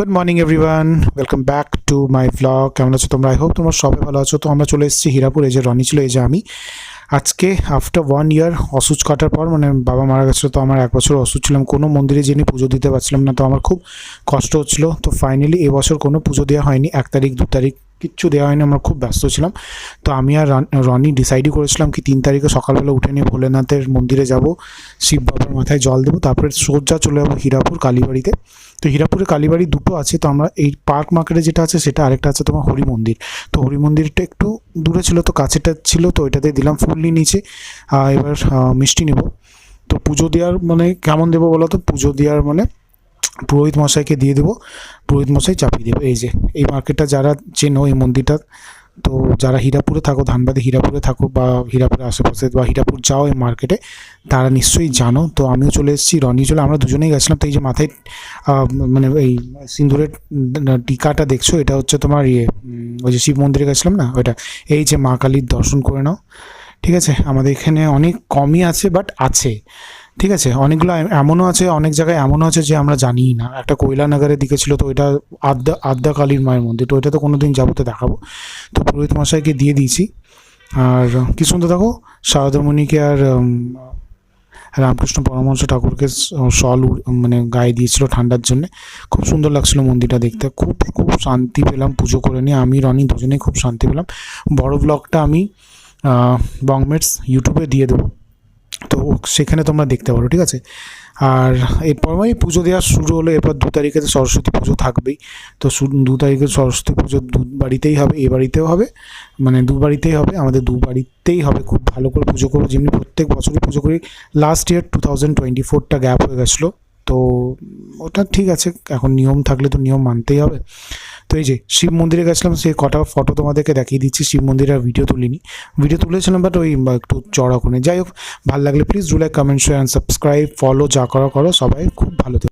Good morning everyone welcome back to my blog কেমন আছো তোমরা? আই হোপ তোমরা সবাই ভালো আছো। তো আমরা চলে এসেছি হীরাপুর, এই যে রনি ছিল, এই যে আমি। আজকে আফটার ওয়ান ইয়ার অসুচ কাটার পর মানে বাবা মারা গেছিল, তো আমার এক বছর অসুচ ছিলাম। কোনো মন্দিরে যিনি পুজো দিতে পারছিলাম না, তো আমার খুব কষ্ট হচ্ছিল। তো ফাইনালি এবছর কোনো পুজো দেওয়া হয়নি। এক তারিখ, দু তারিখ কিচ্ছু দেওয়া হয়নি, আমরা খুব ব্যস্ত ছিলাম। তো আমি আর রনি ডিসাইডই করেছিলাম কি তিন তারিখে সকালবেলা উঠে নিয়ে ভোলেনাথের মন্দিরে যাব, শিব বাবার মাথায় জল দেবো, তারপরে সোজা চলে যাব হীরাপুর কালীবাড়িতে। তো হীরাপুরে কালীবাড়ি দুটো আছে, তো আমরা এই পার্ক মার্কেটে যেটা আছে সেটা আরেকটা আছে তোমার হরি মন্দির। তো হরি মন্দিরটা একটু দূরে ছিল, তো কাছেটা ছিল, তো ওইটাতে দিলাম ফুললি নিচে এবার মিষ্টি নেব। তো পুজো দেওয়ার মানে কেমন দেবো বলো তো? পুজো দেওয়ার মানে পুরোহিত মশাইকে দিয়ে দেবো। পুরোহিত মশাই চাপিয়ে দেবে। এই যে, এই মার্কেটটা যারা চেনো, এই মন্দিরটা, তো যারা হীরাপুরে থাকো, ধানবাদে হীরাপুরে থাকো বা হীরাপুরের আশেপাশে বা হীরাপুর যাও এই মার্কেটে, তারা নিশ্চয়ই জানো। তো আমিও চলে এসেছি, রনি চলে, আমরা দুজনেই গেছিলাম। তো এই যে মাথায় মানে এই সিন্দুরের টিকাটা দেখছ, এটা হচ্ছে তোমার ইয়ে ওই যে শিব মন্দিরে গেছিলাম না, ওইটা। এই যে মা কালীর দর্শন করে নাও। ঠিক আছে? আমাদের এখানে অনেক কমই আছে বাট আছে। ঠিক আছে, অনেকগুলো এমনও আছে, অনেক জায়গায় এমনও আছে যে আমরা জানিই না। একটা কৈলানগরের দিকে ছিল তো ওইটা আদ্যা আদ্যা কালীর মায়ের মন্দির, তো ওইটা তো কোনো দিন যাব তো দেখাবো। তো পুরোহিত মশাইকে দিয়ে দিয়েছি। আর, কি সুন্দর দেখো সারদামণিকে আর রামকৃষ্ণ পরমহংস ঠাকুরকে শল মানে গায়ে দিয়েছিল ঠান্ডার জন্য। খুব সুন্দর লাগছিল মন্দিরটা দেখতে। খুব খুব শান্তি পেলাম পুজো করে নিয়ে। আমি, রনি দুজনেই খুব শান্তি পেলাম। বড় ব্লগটা আমি বংমেটস ইউটিউবে দিয়ে দেবো। তো সেখানে তোমরা দেখতে পারো, ঠিক আছে? আর এরপর ওই পুজো দেওয়া শুরু হলো, এরপর দু তারিখে তো সরস্বতী পুজো থাকবেই। তো দু তারিখে সরস্বতী পুজো দু বাড়িতেই হবে, এ বাড়িতেও হবে মানে দু বাড়িতেই হবে, আমাদের দু বাড়িতেই হবে, খুব ভালো করে পুজো করব। যেমনি প্রত্যেক বছরই পুজো করি last year two thousand twenty ফোরটা গ্যাপ হয়ে গেছিল, তো ওটা ঠিক আছে, এখন নিয়ম থাকলে তো নিয়ম মানতেই হবে। তো এই যে শিব মন্দিরে গেছিলাম সেই কটা ফটো তোমাদেরকে দেখিয়ে দিচ্ছি। শিব মন্দিরে আর ভিডিও তুলিনি। ভিডিও তুলেছিলাম বাট ওই একটু চড়া করে যাই হোক, ভালো লাগলে please do like comment share and subscribe follow যা করা, করো। সবাই খুব ভালো